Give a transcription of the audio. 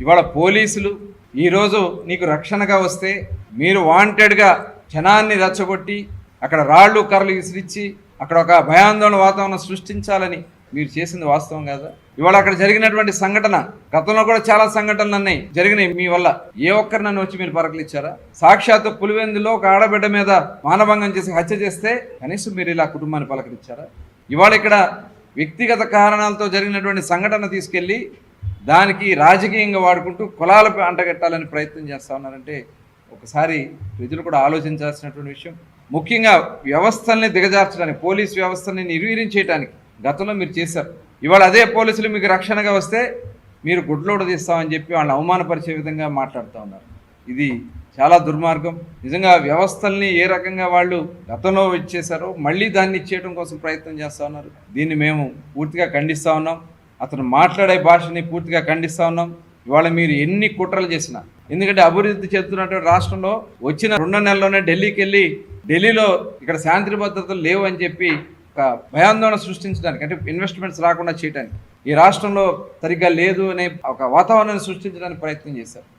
ఇవాళ పోలీసులు ఈరోజు నీకు రక్షణగా వస్తే మీరు వాంటెడ్గా జనాన్ని రెచ్చగొట్టి అక్కడ రాళ్ళు కర్రలు విసిరిచ్చి అక్కడ ఒక భయాందోళన వాతావరణం సృష్టించాలని మీరు చేసింది వాస్తవం కాదా? ఇవాళ అక్కడ జరిగినటువంటి సంఘటన గతంలో కూడా చాలా సంఘటనలు అన్నాయి జరిగినాయి మీ వల్ల. ఏ ఒక్కరు నన్ను వచ్చి మీరు పరకలిచ్చారా? సాక్షాత్తు పులివెందులో ఒక ఆడబిడ్డ మీద మానభంగం చేసి హత్య చేస్తే కనీసం మీరు ఇలా కుటుంబాన్ని పలకరించారా? ఇవాళ ఇక్కడ వ్యక్తిగత కారణాలతో జరిగినటువంటి సంఘటన తీసుకెళ్ళి దానికి రాజకీయంగా వాడుకుంటూ కులాలపై అంటగట్టాలని ప్రయత్నం చేస్తూ ఉన్నారంటే ఒకసారి ప్రజలు కూడా ఆలోచించాల్సినటువంటి విషయం. ముఖ్యంగా వ్యవస్థల్ని దిగజార్చడానికి పోలీస్ వ్యవస్థని నిర్వీర్యం చేయడానికి గతంలో మీరు చేశారు. ఇవాళ అదే పోలీసులు మీకు రక్షణగా వస్తే మీరు గుడ్లోడు తీస్తామని చెప్పి వాళ్ళని అవమానపరిచే విధంగా మాట్లాడుతూ ఉన్నారు. ఇది చాలా దుర్మార్గం. నిజంగా వ్యవస్థల్ని ఏ రకంగా వాళ్ళు గతంలో ఇచ్చేశారో మళ్ళీ దాన్ని ఇచ్చేయడం కోసం ప్రయత్నం చేస్తూ ఉన్నారు. దీన్ని మేము పూర్తిగా ఖండిస్తూ ఉన్నాం. అతను మాట్లాడే భాషని పూర్తిగా ఖండిస్తూ ఉన్నాం. ఇవాళ మీరు ఎన్ని కుట్రలు చేసినా ఎందుకంటే అభివృద్ధి చెందుతున్నటువంటి రాష్ట్రంలో వచ్చిన రెండు నెలల్లోనే ఢిల్లీకి వెళ్ళి ఢిల్లీలో ఇక్కడ శాంతి భద్రతలు లేవు అని చెప్పి ఒక భయాందోళన సృష్టించడానికి అంటే ఇన్వెస్ట్మెంట్స్ రాకుండా చేయడానికి ఈ రాష్ట్రంలో సరిగ్గా లేదు అనే ఒక వాతావరణాన్ని సృష్టించడానికి ప్రయత్నం చేశారు.